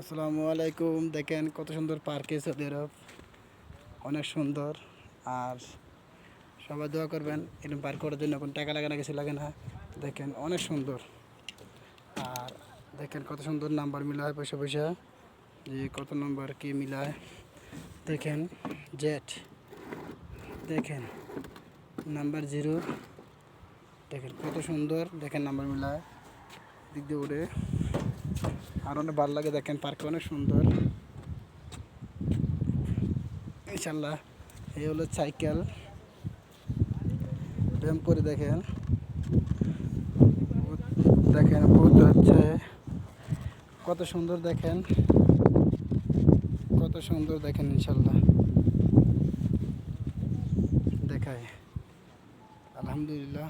আসসালামু আলাইকুম। দেখেন কত সুন্দর পার্কে সৌদি আরব। অনেক সুন্দর। আর সবাই দোয়া করবেন, এরকম পার্ক করার জন্য কোনো টাকা লাগে না, কিছু লাগে না। দেখেন অনেক সুন্দর। আর দেখেন কত সুন্দর নাম্বার মিলা হয় পয়সা পয়সা। যে কত নম্বর কি মিলায়? দেখেন, জেট। দেখেন, নাম্বার জিরো। দেখেন কত সুন্দর। দেখেন নাম্বার মিলায়। দিক দিয়ে উঠে আর অনেক ভালো লাগে দেখেন, পার্ক অনেক সুন্দর। ইনশাল্লাহ, এই হলো সাইকেল। ব্যায়াম করে দেখেন। দেখেন বহুত হচ্ছে কত সুন্দর দেখেন। কত সুন্দর দেখেন, ইনশাল্লাহ। দেখায়। আলহামদুলিল্লাহ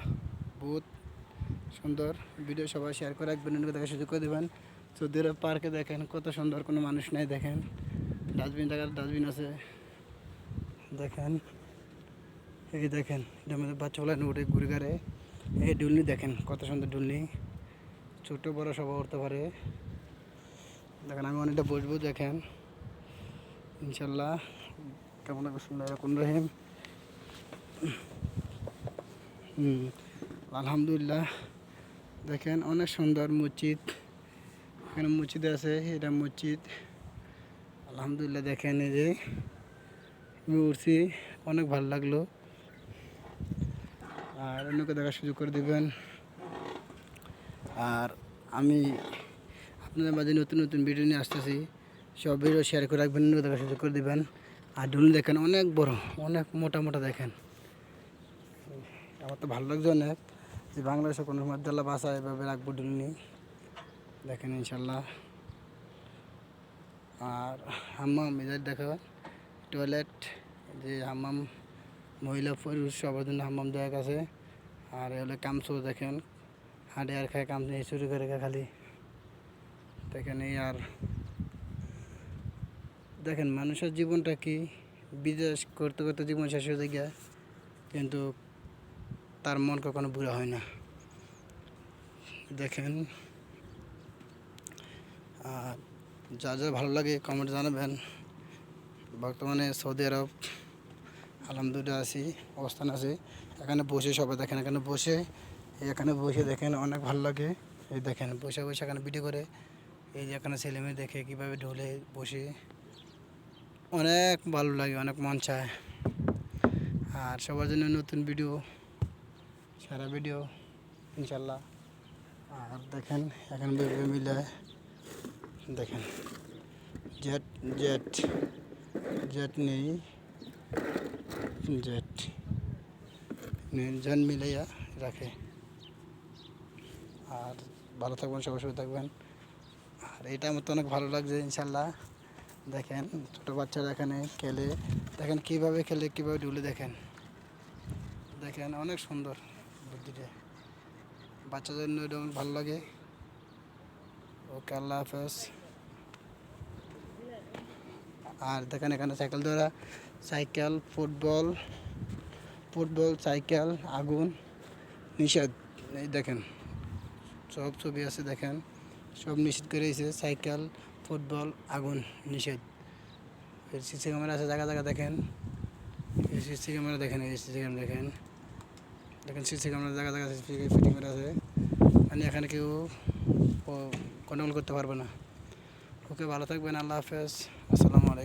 বহুত সুন্দর। ভিডিও সবাই শেয়ার করে রাখবেন দেখার সুযোগ করে দেবেন। আরব পার্কে দেখেন, কত সুন্দর কোনো মানুষ নাই দেখেন। ডাস্টবিন দেখার ডাস্টবিন আছে। দেখেন, এই দেখেন এটার মধ্যে বাচ্চাগুলো উঠে ঘুরে এই ডুলনি দেখেন, কত সুন্দর ডুলনি। ছোট, বড় সবাই উঠতে পারে। দেখেন, আমি অনেকটা বসবো, দেখেন। ইনশাল্লাহ, কেমন রহমান রহিম। হুম, আলহামদুলিল্লাহ। দেখেন, অনেক সুন্দর মসজিদ। এখানে মসজিদ আছে, এটা মসজিদ। আলহামদুলিল্লাহ দেখেন যে, আমি উঠছি, অনেক ভালো লাগল। আর অন্যকে দেখার সুযোগ করে দেবেন। আর আমি আপনাদের মাঝে নতুন নতুন ভিডিও নিয়ে আসতেছি। সব ভিডিও শেয়ার করে রাখবেন, অন্যকে দেখার সুযোগ করে দেবেন। আর ডুল দেখেন, অনেক বড়, অনেক মোটা মোটা দেখেন। আমার তো ভালো লাগছে অনেক। যে বাংলাদেশে কোনো মধ্যে বাসা এভাবে রাখব ডুলনি দেখেন ইনশাল্লাহ। আর হাম্মাম এদের দেখা টয়লেট যে হাম্মাম মহিলা পুরুষ সবার জন্য হাম্মাম দেওয়া আছে। আর এ হলো কামসো দেখেন হাঁটে আর খায় কাম নিয়ে শুরু করে খালি। দেখেন এই আর, দেখেন মানুষের জীবনটা কি? বিদেশ করতে করতে জীবন শেষ হয়ে যায় কিন্তু তার মন কখনো বুড়া হয় না। দেখেন আর যা যা ভালো লাগে কমেন্ট জানাবেন। বর্তমানে সৌদি আরব, আলহামদুলিল্লাহ আছি, অবস্থান আছে। এখানে বসে সবাই দেখেন, এখানে বসে এখানে বসে দেখেন অনেক ভালো লাগে। এই দেখেন, বসে বসে এখানে ভিডিও করে। এই যে এখানে ছেলে মেয়ে দেখে কীভাবে ঢোলে, বসে। অনেক ভালো লাগে, অনেক মন চায়। আর সবার জন্য নতুন ভিডিও সারা ভিডিও ইনশাল্লাহ। আর দেখেন, এখানে মিলে দেখেন জেট জেট জেট নেই জেট জন মিলাইয়া রাখে। আর ভালো থাকবেন, সবাই সুস্থ থাকবেন। আর এটা আমার তো অনেক ভালো লাগছে, ইনশাল্লাহ। দেখেন, ছোটো বাচ্চারা এখানে খেলে। দেখেন কীভাবে খেলে, কীভাবে ডুলে দেখেন। দেখেন, অনেক সুন্দর বুদ্ধিটা। বাচ্চাদের জন্য এটা ভালো লাগে। ওকে, আল্লাহ হাফেজ। আর দেখেন এখানে সাইকেল ধরা, সাইকেল, ফুটবল ফুটবল, সাইকেল, আগুন, নিষেধ। এই দেখেন, সব ছবি আছে দেখেন, সব নিষেধ করে দিয়েছে, সাইকেল, ফুটবল, আগুন, নিষেধ। সিসি ক্যামেরা আছে, জায়গা জায়গা দেখেন। সিসি ক্যামেরা দেখেন, এই সিসি ক্যামেরা দেখেন। দেখেন সিসি ক্যামেরা, জায়গা জায়গা ফিটিং করা আছে। মানে এখানে কেউ কন্ট্রোল করতে পারবে না। ওকে ভালো থাকবেন, আল্লাহ হাফেজ। আসসালামু আলাইকুম।